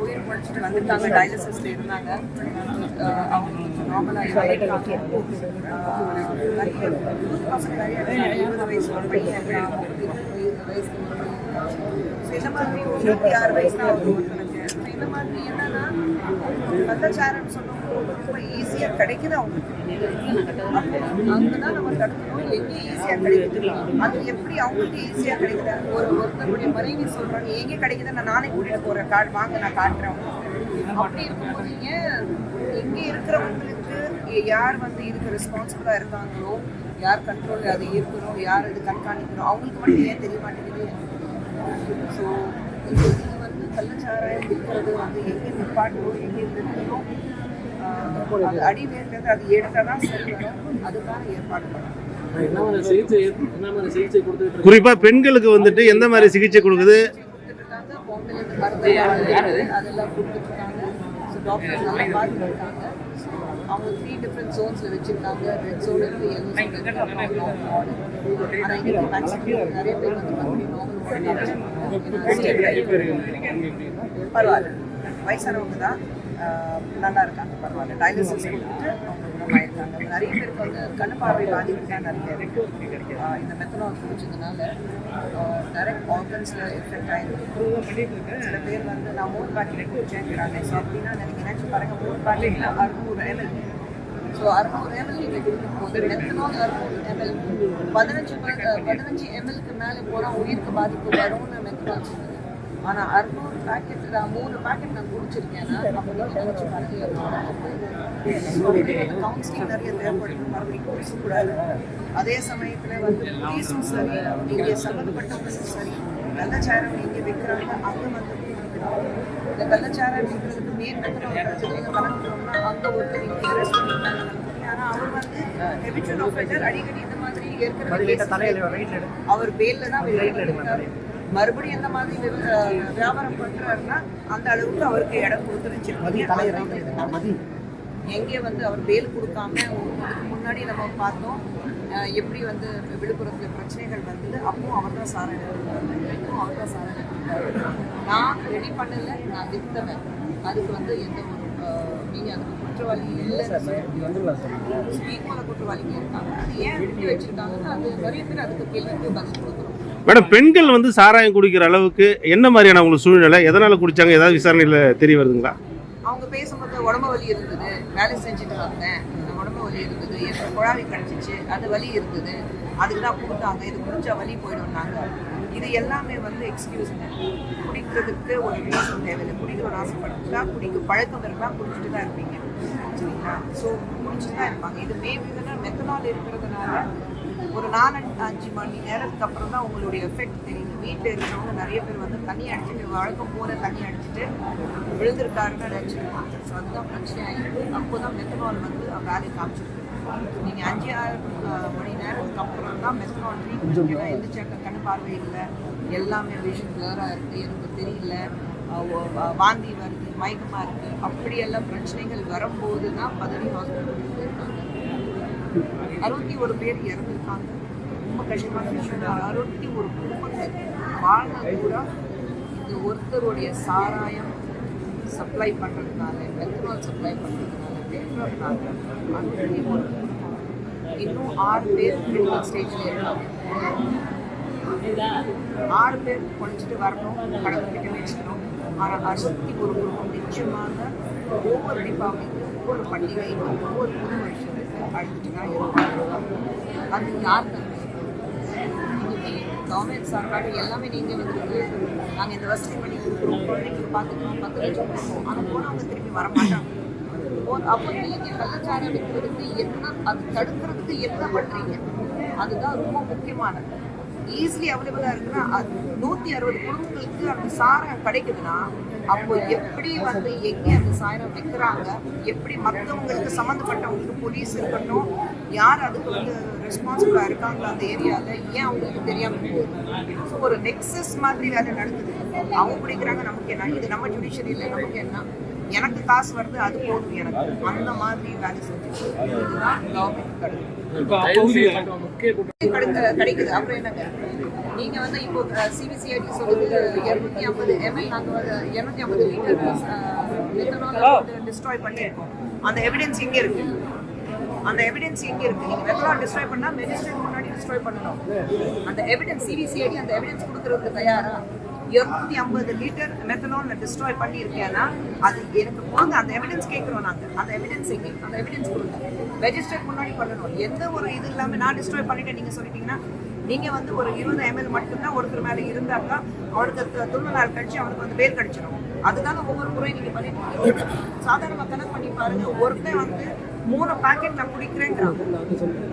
உயிர் பழிச்சிட்டு வந்துட்டாங்க டயாலிசிஸ்ல இருந்தாங்க அவங்க நார்மலாக இருபது வயசு ஒரு பையன் வயசு இந்த மாதிரி இருபத்தி ஆறு வயசு தான் அவங்க ஒருத்தனுக்கு இந்த மாதிரி என்னன்னா கள்ளச்சாரம்னு சொல்லும்போது ரொம்ப ஈஸியாக கிடைக்குது அவங்களுக்கு அங்கதான் நம்ம தடுக்கணும் எங்கே ஈஸியாக கிடைக்குது. அது எப்படி அவங்களுக்கு ஈஸியாக கிடைக்குது? ஒரு ஒருத்தருடைய மனைவி சொல்கிறாங்க எங்கே கிடைக்குது நான் நானே கூட்டிட்டு போகிறேன் கார்டு வாங்க நான் காட்டுறேன். அப்படி இருக்கும்போது ஏன் இங்க இருக்கிறவங்களுக்கு யார் வந்து இதுக்கு ரெஸ்பான்சிபிளாக இருக்காங்களோ யார் கண்ட்ரோல் அது இருக்கணும் யார் இது கண்காணிக்கணும் அவங்களுக்கு மட்டும் ஏன் தெரிய மாட்டேங்குது? ஸோ இது இது வந்து கள்ளச்சாராயம் இருக்கிறது வந்து எங்கே நிப்பாட்டணும் எங்கே நிறுத்தணும் ஆஹ் அது அடிவேர்கிறது அது எடுத்தால் தான் சரி வரும். அதுக்கான ஏற்பாடு பண்ணணும். என்ன மாதிரி சிகிச்சை என்ன மாதிரி சிகிச்சை கொடுத்துட்டு இருக்கு? குறிப்பா பெண்களுக்கு வந்துட்டு எந்த மாதிரி சிகிச்சை கொடுக்குது? அவங்க த்ரீ டிஃப்ரெண்ட் ஜோன்ஸில் வச்சுருக்காங்க. ரெட் ஜோன் இருக்குது எல்லோ ஜோன் இருக்குது அப்புறம் நார்மல் வார்டு ஆனால் இன்னைக்கு மேக்ஸிமம் நிறைய பேர் வந்து மறுபடியும் பரவாயில்ல. வயசானவங்க தான். நல்லா இருக்காங்க பரவாயில்ல. டயாலிசிஸ் கொடுத்துட்டு அவங்க குணமாயிருக்காங்க. நிறைய பேருக்கு வந்து கண் பார்வை பாதிப்பு தான் நிறைய இந்த மெத்தனால் குடிச்சதுனால டைரக்ட் ஆர்கன்ஸில் எஃபெக்ட் ஆகிருக்கு சில பேர் வந்து நான் மூணு பாக்கெட் குடிச்சேங்கிறாங்க. ஸோ அப்படின்னா எனக்கு நினைச்சு பாருங்க மூணு பாக்கெட்ல அறுநூறு எம்எல் ஸோ அறுநூறு எம்எல் நீங்கள் கொடுக்கும்போது மெத்தனால் அறுநூறு எம்எல் பதினஞ்சு பதினஞ்சு எம்எல்க்கு மேலே போனால் உயிருக்கு பாதிப்பு வரும்னு மெத்தனால் சொன்னது ஆனால் அறுநூறு பேக்கெட் நான் மூணு பேக்கெட் நான் பாருங்க கவுன்சிலிங் நிறைய தேவைப்படுது மறுபடியும் குடிக்கக்கூடாது. அதே சமயத்தில் வந்து போலீஸும் சரி இங்கே சம்மந்தப்பட்டவங்களும் சரி கள்ளச்சாரம் எங்கே விற்கிறாங்க அங்கே வந்து இந்த கள்ளச்சாரம் விற்கிறதுக்கு மேல் பிரச்சனைகள் கலந்துட்டோம்னா அங்கே ஒருத்தர் இங்கே அரெஸ்ட் பண்ணிட்டாங்க ஆனால் அவர் வந்து ஹெபிச்சுவல் ஆஃபெண்டர் அடிக்கடி இந்த மாதிரி ஏற்கனவே அவர் பேல்ல தான் வெளியில எடுத்தாரு மறுபடியும் இந்த மாதிரி வியாபாரம் பண்றாருன்னா அந்த அளவுக்கு அவருக்கு இடம் கொடுத்து வச்சிருக்காங்க. எங்கே வந்து அவர் பேல் கொடுக்காம முன்னாடி நம்ம பார்த்தோம் எப்படி வந்து விழுப்புரத்தில் பிரச்சனைகள் வந்தது அப்பவும் அவர் தான் சாரணை எடுத்தார் அவர் தான் சாரணை நான் ரெடி பண்ணல நான் வித்தவன் அதுக்கு வந்து எந்த ஒரு அஹ், நீங்க அதுக்கு குற்றவாளி இல்லை ஈக்குவல குற்றவாளிங்க இருக்காங்க. அது ஏன் விட்டு வச்சிருக்காங்கன்னா அது நிறைய பேர் அதுக்கு கேள்விக்கு பதில் கொடுக்குறோம். மேடம் பெண்கள் வந்து சாராயம் குடிக்கிற அளவுக்கு என்ன மாதிரியான உங்களுக்கு சூழ்நிலை? எதனால குடிச்சாங்க? ஏதாவது விசாரணையில தெரிய வருதுங்களா? அவங்க பேசும்போது உடம்பு வலி இருந்தது. வேலை செஞ்சுட்டு வந்தேன். உடம்பு வலி இருந்தது. எனக்கு குழாவி கிடச்சிச்சு. அது வலி இருந்தது. அதுக்கு தான் கொடுத்தாங்க. இது குடிச்சா வலி போயிடும்னாங்க. இது எல்லாமே வந்து எக்ஸ்கியூஸுங்க குடிக்கிறதுக்கு ஒரு ரீசன் தேவையில்லை. குடிக்கணும்னு ஆசைப்பட்டா குடிக்க பழக்கம் இருந்தால் குடிச்சிட்டு தான் இருப்பீங்க. சரிங்களா? ஸோ குடிச்சிட்டு தான் இருப்பாங்க. இது மேபி வந்து மெத்தனால் இருக்கிறதுனால ஒரு நாலு அஞ்சு மணி நேரத்துக்கு அப்புறம் தான் உங்களுடைய எஃபெக்ட் தெரியும் வீட்டில் இருக்கிறவங்க நிறைய பேர் வந்து தண்ணி அடிச்சுட்டு வழக்கம் போல தண்ணி அடிச்சுட்டு விழுந்திருக்காருன்னு நினச்சிருப்பாங்க. ஸோ அதுதான் பிரச்சனை ஆகிருக்கு அப்போ தான் மெத்தனால் வந்து வேலையை காமிச்சிருக்கு. நீங்கள் அஞ்சு ஆறு மணி நேரத்துக்கு அப்புறம் தான் மெத்தனால் ட்ரீட்மெண்ட் ஏன்னா எந்திரிச்சாக்க கண் பார்வை இல்லை. எல்லாமே விஷன் கிளியராக இருக்குது எனக்கு தெரியல. வாந்தி வருது மயக்கமாக இருக்குது அப்படியெல்லாம் பிரச்சனைகள் வரும்போது தான் பதவி ஹாஸ்பிட்டலுக்கு போயிருக்காங்க. அறுபத்தி ஒரு பேர் இறந்துருக்காங்க ரொம்ப கஷ்டமான விஷயம் தான். அறுபத்தி ஒரு குடும்பத்தை வாழ்நாள் கூட இந்த ஒருத்தருடைய சாராயம் சப்ளை பண்ணுறதுனால மெத்தனால் சப்ளை பண்ணுறதுனால விற்கிறதுனால அறுபத்தி ஒரு குடும்பம். இன்னும் ஆறு பேர் கிரிட்டிக்கல் ஸ்டேஜில் இருக்காங்க ஆறு பேர் குறைச்சிட்டு வரணும் கடவுள்கிட்ட வச்சுக்கணும் ஆனால் அறுபத்தி ஒரு குடும்பம் நிச்சயமாக ஒவ்வொரு தீபாவளிக்கு ஒவ்வொரு பண்டிகை ஒவ்வொரு புது வருஷத்துக்கு அழுதுட்டு தான் அது யார் கவர்மெண்ட் சார்பாக எல்லாமே நீங்கள் வந்து நாங்கள் இந்த வசதி பண்ணி கொடுக்குறோம். குழந்தைங்களுக்கு பார்த்துக்கிறோம் பத்து லட்சம் கொடுப்போம் ஆனால் போனவங்க திரும்பி வர மாட்டாங்க அப்போ நீங்கள் கள்ளச்சாரம் விற்கிறதுக்கு என்ன அது தடுக்கிறதுக்கு என்ன பண்ணுறீங்க அதுதான் ரொம்ப முக்கியமானது. ஈஸிலி அவைலபிளாக இருக்குன்னா அது நூற்றி அறுபது குடும்பங்களுக்கு அந்த சாரம் கிடைக்குதுன்னா அப்போ எப்படி வந்து எங்கே அந்த சாரம் விற்கிறாங்க எப்படி மற்றவங்களுக்கு சம்மந்தப்பட்டவங்களுக்கு போலீஸ் இருக்கட்டும் யார் அதுக்கு வந்து ரெஸ்பான்சிபிளாக இருக்காங்களோ அந்த ஏரியாவில் ஏன் அவங்களுக்கு தெரியாமல் போகுது? ஸோ ஒரு நெக்ஸஸ் மாதிரி வேலை நடக்குது. அவங்க பிடிக்கிறாங்க நமக்கு என்ன? இது நம்ம ஜுடிஷியரியில் நமக்கு என்ன? எனக்கு காசு வருது அது போதும் எனக்கு. அந்த மாதிரி வேலை செஞ்சு இதுதான் கவர்மெண்ட் கிடைக்கும் கிடைக்குது. அப்புறம் என்னங்க? நீங்க வந்து இப்போ சிபிசிஐடி சொல்லுது இருநூத்தி ஐம்பது எம்எல் நாங்க இருநூத்தி ஐம்பது லிட்டர் டிஸ்ட்ராய் பண்ணியிருக்கோம். அந்த எவிடன்ஸ் எங்க இருக்கு? அந்த எவிடன்ஸ் எங்க இருக்கு? நீங்க வெப்பலாம் டிஸ்ட்ராய் பண்ணா மெஜிஸ்ட்ரேட் முன்னாடி டிஸ்ட்ராய் பண்ணணும். அந்த எவிடன்ஸ் சிபிசிஐடி அந்த எவிடன்ஸ் கொடுக்கறதுக்கு தயாரா? இருநூத்தி ஐம்பது லிட்டர் மெத்தனால் நான் டிஸ்ட்ராய் பண்ணியிருக்கேன்னா அது எனக்கு வாங்க அந்த எவிடன்ஸ் கேட்குறோம் நாங்கள் அந்த எவிடன்ஸ் எங்கே? அந்த எவிடன்ஸ் கொடுங்க. ரெஜிஸ்டர் முன்னாடி பண்ணணும். எந்த ஒரு இது இல்லாமல் நான் டிஸ்ட்ராய் பண்ணிட்டேன் நீங்கள் சொல்லிட்டீங்கன்னா நீங்கள் வந்து ஒரு இருபது எம்எல் மட்டும்தான் ஒருத்தர் மேலே இருந்தாக்கா அவனுக்கு தொண்ணூறு நாள் கழிச்சு அவனுக்கு வந்து பேர் கிடைச்சிடும் அதுதான் ஒவ்வொரு முறையும் நீங்கள் பண்ணிட்டு இருக்கீங்க. கணக்கு பண்ணி பாருங்க ஒருத்தன் வந்து மூணு பாக்கெட் நான் குடிக்கிறேங்கிறான்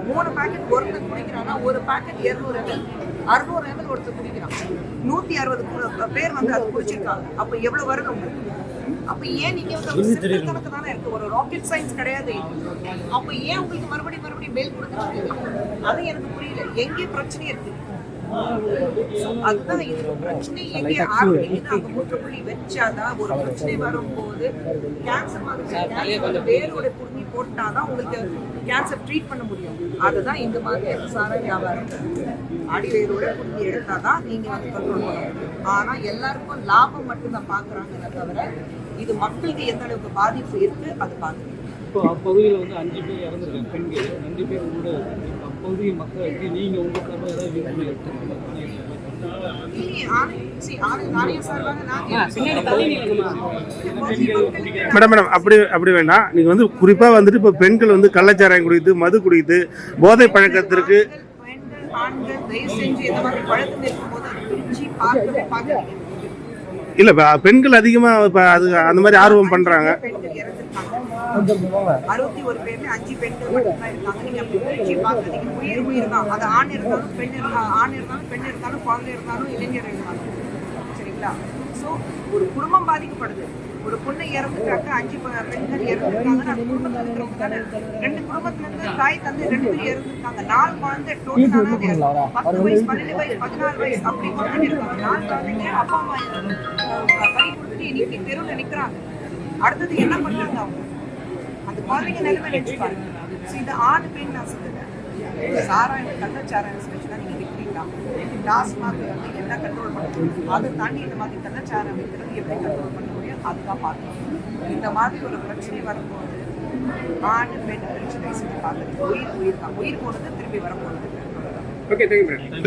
மூணு பேக்கெட் ஒருத்தன் குடிக்கிறான்னா ஒரு பாக்கெட் இரநூறு எம்எல் அறுநூறு எம்எல் ஒருத்தர் குடிக்கிறான். நூத்தி அறுபது பேர் வந்து அது குடிச்சிருக்காங்க. அப்ப எவ்வளவு வருது அப்ப ஏன் நீங்க வந்து கணக்கு தானே இருக்கு? ஒரு ராக்கெட் சயின்ஸ் கிடையாது. அப்ப ஏன் உங்களுக்கு மறுபடியும் மறுபடியும் மேல் கொடுத்துட்டு அது எனக்கு புரியல. எங்கே பிரச்சனை இருக்கு? அதுதான் இது. பிரச்சனை எங்கே ஆரம்பிக்குது அங்க முற்றுப்புள்ளி வச்சாதான் ஒரு பிரச்சனை வரும்போது கேன்சர் மாதிரி வேரோட புடுங்கி போட்டாதான் உங்களுக்கு கேன்சர் ட்ரீட் பண்ண முடியும். அதுதான் இந்த மாதிரி சார வியாபாரம். அடி வேரோட புடுங்கி எடுத்தாதான் நீங்க வந்து கண்ட்ரோல் பண்ண முடியும். ஆனா எல்லாருக்கும் லாபம் மட்டும்தான் பாக்குறாங்களே தவிர இது மக்களுக்கு எந்த அளவுக்கு பாதிப்பு இருக்கு அது பாக்குறேன் இப்போ அப்பகுதியில் வந்து அஞ்சு பேர் இறந்துருக்காங்க பெண்கள். அஞ்சு பேர் கூட அப்பகுதி மக்களுக்கு நீங்கள் உங்கள் சார்பாக ஏதாவது. மேடம் மேடம் அப்படி அப்படி வேண்டாம் நீங்க வந்து குறிப்பா வந்துட்டு இப்போ பெண்கள் வந்து கள்ளச்சாராயம் குடித்து மது குடித்து போதை பழக்கத்திற்கு. இல்ல இப்ப பெண்கள் அதிகமா இப்ப அது அந்த மாதிரி ஆர்வம் பண்றாங்க பெண்கள் இறந்துருக்காங்க. அறுபத்தி ஒரு பேர்ல அஞ்சு பெண்கள் மட்டும்தான் இருக்காங்க. நீங்க அப்படி பிரிச்சு பார்க்காதீங்க. உயிர் உயிர் தான் அது ஆண் இருந்தாலும் பெண் இருந்தாலும் ஆண் இருந்தாலும் பெண் இருந்தாலும் குழந்தை இருந்தாலும் இளைஞர் இருந்தாலும். சரிங்களா? ஸோ ஒரு குடும்பம் பாதிக்கப்படுது. ஒரு பொண்ணு இறந்துட்டாக்க அஞ்சு ப- பெண்கள் இறந்துருக்காங்க குடும்பத்துல இருக்கிறவங்க தானே ரெண்டு குடும்பத்துல இருந்து தாய் தந்தை ரெண்டு பேர் இறந்துருக்காங்க. நாலு குழந்தை டோட்டலாக பத்து வயசு பன்னெண்டு வயசு பதினாறு வயசு அப்படி குழந்தைங்க இருக்காங்க. நாலு குழந்தைங்க அப்பா அம்மா அஹ், பறி கொடுத்துட்டு இன்னைக்கு தெருவில் நிற்கிறாங்க அடுத்தது என்ன பண்றாங்க அவங்க? அந்த குழந்தைங்க நிலைமை நினைச்சு பாருங்க. So, இது ஆண் பெண் நான் சொல்லுறேன் சாராயம் கள்ளச்சாராயம் ஸ்பெஷலாக நீங்கள் விற்கிறீங்களா டாஸ்மாக் வந்து என்ன கண்ட்ரோல் பண்ண முடியும் அதை தாண்டி இந்த மாதிரி கள்ளச்சாராயம் விற்கிறது எப்படி கண்ட்ரோல் பண்ண முடியும் அதுதான் பார்க்கணும். இந்த மாதிரி ஒரு பிரச்சனை வரும்போது ஆண் பெண் பிரச்சனை செஞ்சு பார்க்குறது. உயிர் உயிர் தான். உயிர் போனது திரும்பி வரப்போகிறது இல்லை. தேங்க்யூ